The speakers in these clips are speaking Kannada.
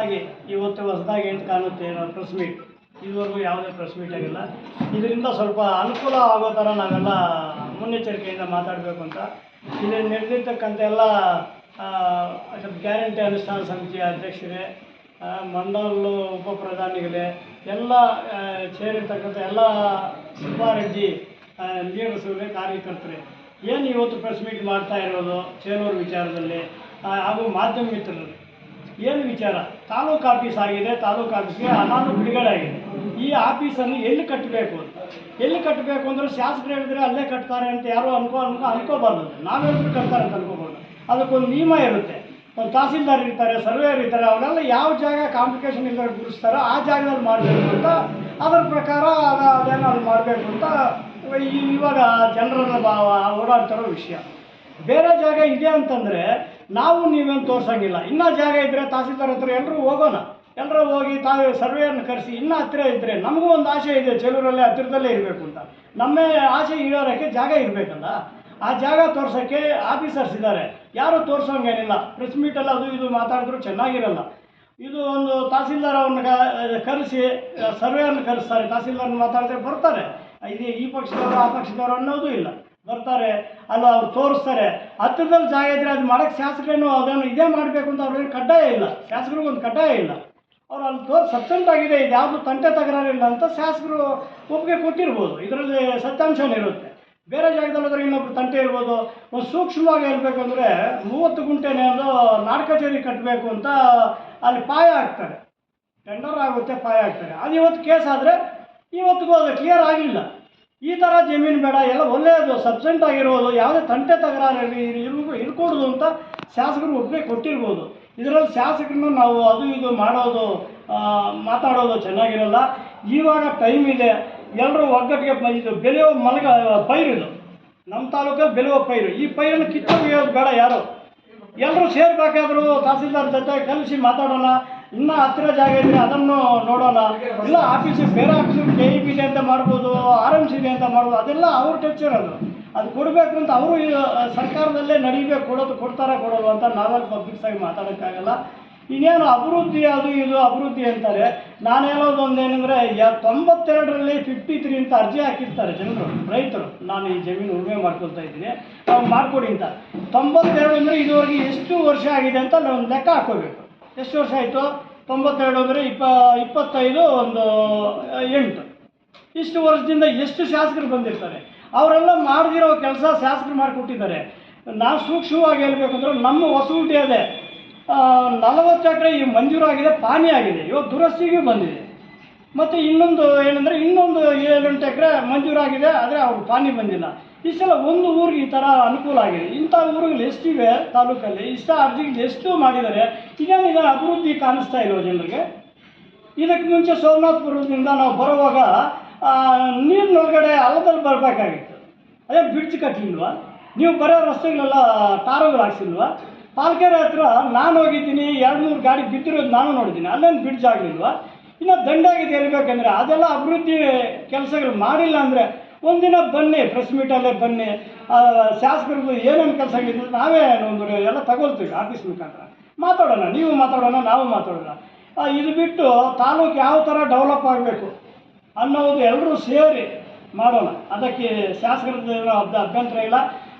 ಹಾಗೆ ಇವತ್ತು ಹೊಸದಾಗಿ ಏನು ಕಾಣುತ್ತೆ ಪ್ರೆಸ್ ಮೀಟ್ ಇದುವರೆಗೂ ಯಾವುದೇ ಪ್ರೆಸ್ ಮೀಟ್ ಆಗಿಲ್ಲ. ಇದರಿಂದ ಸ್ವಲ್ಪ ಅನುಕೂಲ ಆಗೋ ಥರ ನಾವೆಲ್ಲ ಮುನ್ನೆಚ್ಚರಿಕೆಯಿಂದ ಮಾತಾಡಬೇಕು ಅಂತ. ಇಲ್ಲಿ ನಡೆದಿರ್ತಕ್ಕಂಥ ಎಲ್ಲ ಗ್ಯಾರಂಟಿ ಅನುಷ್ಠಾನ ಸಮಿತಿಯ ಅಧ್ಯಕ್ಷರೇ ಮಂಡಲ ಉಪ ಪ್ರಧಾನಿಗಳೇ, ಎಲ್ಲ ಸೇರಿರ್ತಕ್ಕಂಥ ಎಲ್ಲ ಸುಬ್ಬಾರೆಡ್ಡಿ ಲೀಡರ್ಸ್ಗಳೇ ಕಾರ್ಯಕರ್ತರೇ. ಏನು ಇವತ್ತು ಪ್ರೆಸ್ ಮೀಟ್ ಮಾಡ್ತಾ ಇರೋದು? ಚೇನೂರು ವಿಚಾರದಲ್ಲಿ ಹಾಗೂ ಮಾಧ್ಯಮ ಮಿತ್ರರಲ್ಲಿ. ಏನು ವಿಚಾರ? ತಾಲೂಕು ಆಫೀಸ್ ಆಗಿದೆ, ತಾಲೂಕು ಆಫೀಸ್ಗೆ ಅನಾನು ಬಿಡುಗಡೆ ಆಗಿದೆ. ಈ ಆಫೀಸನ್ನು ಎಲ್ಲಿ ಕಟ್ಟಬೇಕು ಎಲ್ಲಿ ಕಟ್ಟಬೇಕು ಅಂದ್ರೆ ಶಾಸಕರು ಹೇಳಿದ್ರೆ ಅಲ್ಲೇ ಕಟ್ತಾರೆ ಅಂತ ಯಾರೋ ಅನ್ಕೋ ಅನ್ಕೋ ಅನ್ಕೋಬಾರ್ದು. ನಾವು ಕಟ್ತಾರೆ ಅಂತ ಅನ್ಕೋಬಾರ್ದು. ಅದಕ್ಕೊಂದು ನಿಯಮ ಇರುತ್ತೆ. ಒಂದು ತಹಸೀಲ್ದಾರ್ ಇರ್ತಾರೆ, ಸರ್ವೇಯರ್ ಇರ್ತಾರೆ, ಅವರೆಲ್ಲ ಯಾವ ಜಾಗ ಕಾಂಪ್ಲಿಕೇಶನ್ ಇಲ್ಲ ಗುರುಸ್ತಾರೋ ಆ ಜಾಗದಲ್ಲಿ ಮಾಡಬೇಕು ಅಂತ, ಅದರ ಪ್ರಕಾರ ಅದ ಅದೇನೋ ಅಲ್ಲಿ ಮಾಡಬೇಕು ಅಂತ ಇವಾಗ ಜನರ ಭಾವ ಓಡಾಡ್ತಿರೋ ವಿಷಯ. ಬೇರೆ ಜಾಗ ಇದೆ ಅಂತಂದರೆ ನಾವು ನೀವೇನು ತೋರ್ಸಂಗಿಲ್ಲ. ಇನ್ನೂ ಜಾಗ ಇದ್ದರೆ ತಹಸೀಲ್ದಾರ್ ಹತ್ರ ಎಲ್ಲರೂ ಹೋಗೋಣ. ಎಲ್ಲರೂ ಹೋಗಿ ತಾವೇ ಸರ್ವೆಯನ್ನು ಕರೆಸಿ, ಇನ್ನೂ ಹತ್ತಿರ ಇದ್ದರೆ ನಮಗೂ ಒಂದು ಆಸೆ ಇದೆ, ಚೆಲೂರಲ್ಲೇ ಹತ್ತಿರದಲ್ಲೇ ಇರಬೇಕು ಅಂತ. ನಮ್ಮೇ ಆಸೆ ಈಡೇರೋಕ್ಕೆ ಜಾಗ ಇರಬೇಕಲ್ಲ. ಆ ಜಾಗ ತೋರ್ಸೋಕ್ಕೆ ಆಫೀಸರ್ಸ್ ಇದ್ದಾರೆ. ಯಾರು ತೋರ್ಸೋಂಗೇನಿಲ್ಲ. ಪ್ರೆಸ್ ಮೀಟಲ್ಲಿ ಅದು ಇದು ಮಾತಾಡಿದ್ರು ಚೆನ್ನಾಗಿರಲ್ಲ. ಇದು ಒಂದು ತಹಸೀಲ್ದಾರ್ ಅವ್ರನ್ನ ಕರೆಸಿ ಸರ್ವೆಯನ್ನು ಕರೆಸ್ತಾರೆ. ತಹಸೀಲ್ದಾರ್ನ ಮಾತಾಡಿದ್ರೆ ಬರ್ತಾರೆ. ಇದು ಈ ಪಕ್ಷದವರು ಆ ಪಕ್ಷದವರು ಅನ್ನೋದು ಇಲ್ಲ. ಬರ್ತಾರೆ, ಅಲ್ಲ ಅವ್ರು ತೋರಿಸ್ತಾರೆ. ಹತ್ತಿರದಲ್ಲಿ ಜಾಗ ಇದ್ರೆ ಅದು ಮಾಡೋಕ್ಕೆ ಶಾಸಕರೇನು ಅದನ್ನು ಇದೇ ಮಾಡಬೇಕು ಅಂತ ಅವ್ರಿಗೆ ಕಡ್ಡಾಯ ಇಲ್ಲ. ಶಾಸಕರಿಗೂ ಒಂದು ಕಡ್ಡಾಯ ಇಲ್ಲ. ಅವ್ರು ಅಲ್ಲಿ ತೋರ್ ಸಬ್ಸೆಂಟ್ ಆಗಿದೆ, ಇದು ಯಾವುದು ತಂಟೆ ತಗರಾರಿಲ್ಲ ಅಂತ ಶಾಸಕರು ಒಪ್ಪಿಗೆ ಕೊಟ್ಟಿರ್ಬೋದು. ಇದರಲ್ಲಿ ಸತ್ಯಾಂಶನಿರುತ್ತೆ ಬೇರೆ ಹೋದ್ರೆ ಇನ್ನೊಬ್ರು ತಂಟೆ ಇರ್ಬೋದು. ಒಂದು ಸೂಕ್ಷ್ಮವಾಗಿ ಹೇಳ್ಬೇಕಂದ್ರೆ ಮೂವತ್ತು ಗುಂಟೆನೇ ಅದು ನಾಡ್ ಕಚೇರಿ ಕಟ್ಟಬೇಕು ಅಂತ ಅಲ್ಲಿ ಪಾಯ ಆಗ್ತಾರೆ ಟೆಂಡರ್ ಆಗುತ್ತೆ, ಪಾಯ ಆಗ್ತಾರೆ ಅದು ಇವತ್ತು ಕೇಸ್ ಆದರೆ ಇವತ್ತಿಗೂ ಅದು ಕ್ಲಿಯರ್ ಆಗಿಲ್ಲ. ಈ ಥರ ಜಮೀನು ಬೇಡ, ಎಲ್ಲ ಒಳ್ಳೆಯದು ಸಬ್ಸೆಂಟ್ ಆಗಿರ್ಬೋದು, ಯಾವುದೇ ತಂಟೆ ತಗರಾರಲ್ಲಿ ಇರು ಇರ್ಕೊಡೋದು ಅಂತ ಶಾಸಕರು ಒಪ್ಪಿಗೆ ಕೊಟ್ಟಿರ್ಬೋದು. ಇದರಲ್ಲಿ ಶಾಸಕರನ್ನ ನಾವು ಅದು ಇದು ಮಾಡೋದು ಮಾತಾಡೋದು ಚೆನ್ನಾಗಿರಲ್ಲ. ಇವಾಗ ಟೈಮ್ ಇದೆ ಎಲ್ಲರೂ ಒಗ್ಗಟ್ಟಿಗೆ ಬಂದಿದ್ದು, ಬೆಳೆಯೋ ಮಲಗ ಇದು. ನಮ್ಮ ತಾಲೂಕಲ್ಲಿ ಬೆಳೆಯುವ ಪೈರು. ಈ ಪೈರನ್ನು ಕಿತ್ತೊಗೆಯೋದು ಬೇಡ ಯಾರು. ಎಲ್ಲರೂ ಸೇರ್ಬೇಕಾದ್ರು ತಹಸೀಲ್ದಾರ್ ಜೊತೆ ಕಲಿಸಿ ಮಾತಾಡೋಣ. ಇನ್ನೂ ಹತ್ತಿರ ಜಾಗ ಇದ್ರೆ ಅದನ್ನು ನೋಡೋಣ. ಇಲ್ಲ ಆಫೀಸ್ ಬೇರೆ office K E P D ಅಂತ ಮಾಡ್ಬೋದು ಆರ್ ಎಂ ಸಿ ಡಿ ಅಂತ ಮಾಡ್ಬೋದು, ಅದೆಲ್ಲ ಅವ್ರ ಟೆಕ್ಚರ್ ಅದು. ಅದು ಕೊಡಬೇಕು ಅಂತ ಅವರು ಸರ್ಕಾರದಲ್ಲೇ ನಡೀಬೇಕು, ಕೊಡೋದು, ಕೊಡ್ತಾರ, ಕೊಡೋದು ಅಂತ ನಾವಾಗಿ ಪಬ್ಲಿಕ್ಸ್ ಆಗಿ ಮಾತಾಡೋಕ್ಕಾಗಲ್ಲ. ಇನ್ನೇನು ಅಭಿವೃದ್ಧಿ ಅದು ಇದು ಅಭಿವೃದ್ಧಿ ಅಂತಾರೆ. ನಾನು ಹೇಳೋದು ಒಂದೇನೆಂದರೆ ತೊಂಬತ್ತೆರಡರಲ್ಲಿ ಫಿಫ್ಟಿ ತ್ರೀ ಅಂತ ಅರ್ಜಿ ಹಾಕಿರ್ತಾರೆ ಜನರು, ರೈತರು. ನಾನು ಈ ಜಮೀನು ಉಳುಮೆ ಮಾಡ್ಕೊಳ್ತಾ ಇದ್ದೀನಿ. ನಾವು ಮಾಡಿಕೊಡಿ ಅಂತ. ತೊಂಬತ್ತೆರಡು ಅಂದರೆ ಇದುವರೆಗೆ ಎಷ್ಟು ವರ್ಷ ಆಗಿದೆ ಅಂತ ನಾವು ಲೆಕ್ಕ ಹಾಕೋಬೇಕು. ಎಷ್ಟು ವರ್ಷ ಆಯಿತು? ತೊಂಬತ್ತೆರಡು ಅಂದರೆ ಇಪ್ಪ, ಇಪ್ಪತ್ತೈದು ಒಂದು ಎಂಟು. ಇಷ್ಟು ವರ್ಷದಿಂದ ಎಷ್ಟು ಶಾಸಕರು ಬಂದಿರ್ತಾರೆ? ಅವರೆಲ್ಲ ಮಾಡದಿರೋ ಕೆಲಸ ಶಾಸಕರು ಮಾಡಿಕೊಟ್ಟಿದ್ದಾರೆ. ನಾವು ಸೂಕ್ಷ್ಮವಾಗಿ ಹೇಳಬೇಕಂದ್ರೆ ನಮ್ಮ ವಸೂಟಿ ಅದೇ. ನಲವತ್ತು ಎಕರೆ ಈ ಮಂಜೂರಾಗಿದೆ ಪಾನಿ ಆಗಿದೆ. ಇವತ್ತು ದುರಸ್ತಿಗೂ ಬಂದಿದೆ. ಮತ್ತು ಇನ್ನೊಂದು ಏನಂದರೆ ಇನ್ನೊಂದು ಏಳೆಂಟು ಎಕರೆ ಮಂಜೂರಾಗಿದೆ, ಆದರೆ ಅವ್ರಿಗೆ ಪಾನಿ ಬಂದಿಲ್ಲ. ಇಷ್ಟೆಲ್ಲ ಒಂದು ಊರಿಗೆ ಈ ಥರ ಅನುಕೂಲ ಆಗಿದೆ. ಇಂಥ ಊರುಗಳು ಎಷ್ಟಿವೆ ತಾಲೂಕಲ್ಲಿ? ಇಷ್ಟ ಅರ್ಜಿಗಳು ಎಷ್ಟು ಮಾಡಿದ್ದಾರೆ. ಇದೇನು ಇದರ ಅಭಿವೃದ್ಧಿ ಕಾಣಿಸ್ತಾ ಇರೋ ಜನರಿಗೆ? ಇದಕ್ಕೆ ಮುಂಚೆ ಸೋಮನಾಥಪುರದಿಂದ ನಾವು ಬರುವಾಗ ನೀರಿನೊಳಗಡೆ ಹಳ್ಳದಲ್ಲಿ ಬರಬೇಕಾಗಿತ್ತು. ಅದೇ ಬ್ರಿಡ್ಜ್ ಕಟ್ಟಲಿಲ್ವಾ ನೀವು ಬರೋ ರಸ್ತೆಗಳೆಲ್ಲ ಟಾರುಗಳು ಹಾಕ್ಸಿಲ್ವಾ? ಪಾಲ್ಕೆರೆ ಹತ್ರ ನಾನು ಹೋಗಿದ್ದೀನಿ, ಎರಡು ಮೂರು ಗಾಡಿ ಬಿದ್ದಿರೋದು ನಾನು ನೋಡಿದ್ದೀನಿ. ಅಲ್ಲೇನು ಬ್ರಿಡ್ಜ್ ಆಗಲಿಲ್ವಾ? ಇನ್ನು ದಂಡಾಗಿದೆ ಹೇಳ್ಬೇಕಂದ್ರೆ, ಅದೆಲ್ಲ ಅಭಿವೃದ್ಧಿ ಕೆಲಸಗಳು ಮಾಡಿಲ್ಲ ಅಂದರೆ ಒಂದಿನ ಬನ್ನಿ ಪ್ರೆಸ್ ಮೀಟಲ್ಲೇ ಬನ್ನಿ. ಆ, ಏನೇನು ಕೆಲಸ ಆಗಿದ್ರು ನಾವೇ ಒಂದು ಎಲ್ಲ ತಗೊಳ್ತೀವಿ ಆಫೀಸ್ ಮುಖಾಂತರ. ಮಾತಾಡೋಣ ನೀವು ಮಾತಾಡೋಣ ನಾವು ಮಾತಾಡೋಣ. ಇದು ಬಿಟ್ಟು ತಾಲೂಕು ಯಾವ ಥರ ಡೆವಲಪ್ ಆಗಬೇಕು ಅನ್ನೋದು ಎಲ್ಲರೂ ಸೇರಿ ಮಾಡೋಣ. ಅದಕ್ಕೆ ಅಭ್ಯ- ಅಭ್ಯಂತರ ಇಲ್ಲ.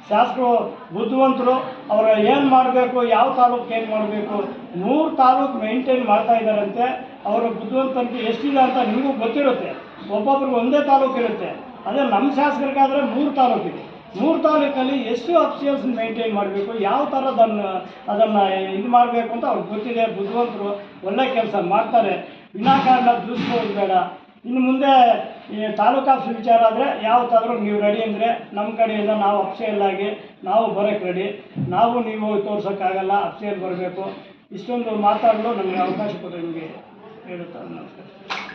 ಶಾಸಕರು ಬುದ್ಧಿವಂತರು ಅವರು ಏನು ಮಾಡಬೇಕು ಯಾವ ತಾಲೂಕು ಏನು ಮಾಡಬೇಕು ಮೂರು ತಾಲೂಕು ಮೇಂಟೈನ್ ಮಾಡ್ತಾ ಇದ್ದಾರಂತೆ. ಅವರ ಬುದ್ಧಿವಂತನಿಗೆ ಎಷ್ಟಿದೆ ಅಂತ ನಿಮಗೂ ಗೊತ್ತಿರುತ್ತೆ. ಒಬ್ಬೊಬ್ರಿಗೆ ಒಂದೇ ತಾಲೂಕು ಇರುತ್ತೆ. ಅದೇ ನಮ್ಮ ಶಾಸಕರಿಗಾದರೆ ಮೂರು ತಾಲೂಕಿದೆ ಮೂರು ತಾಲೂಕಲ್ಲಿ ಎಷ್ಟು ಅಫ್ಸಿಯಲ್ಸ್ ಮೇಂಟೈನ್ ಮಾಡಬೇಕು, ಯಾವ ಥರ ಅದನ್ನು ಅದನ್ನು ಇದು ಮಾಡಬೇಕು ಅಂತ ಅವ್ರಿಗೆ ಗೊತ್ತಿದೆ. ಬುದ್ಧಿವಂತರು ಒಳ್ಳೆ ಕೆಲಸ ಮಾಡ್ತಾರೆ. ವಿನಾಕಾರಣ ದೂಸ್ಕೋದು ಬೇಡ. ಇನ್ನು ಮುಂದೆ ಈ ತಾಲೂಕು ಆಫೀಸ್ ವಿಚಾರ ಆದರೆ ಯಾವತ್ತಾದರೂ ನೀವು ರೆಡಿ ಅಂದರೆ ನಮ್ಮ ಕಡೆಯಿಂದ ನಾವು ಆಗಿ ನಾವು ಬರೋಕ್ಕೆ ರೆಡಿ ನಾವು ನೀವು ತೋರ್ಸೋಕ್ಕಾಗಲ್ಲ ಅಫ್ಸಿಯಲ್ ಬರಬೇಕು. ಇಷ್ಟೊಂದು ಮಾತಾಡಲು ನಮಗೆ ಅವಕಾಶ ಕೊಡೋ ನಿಮಗೆ ಹೇಳುತ್ತಾ ನಮಸ್ಕಾರ.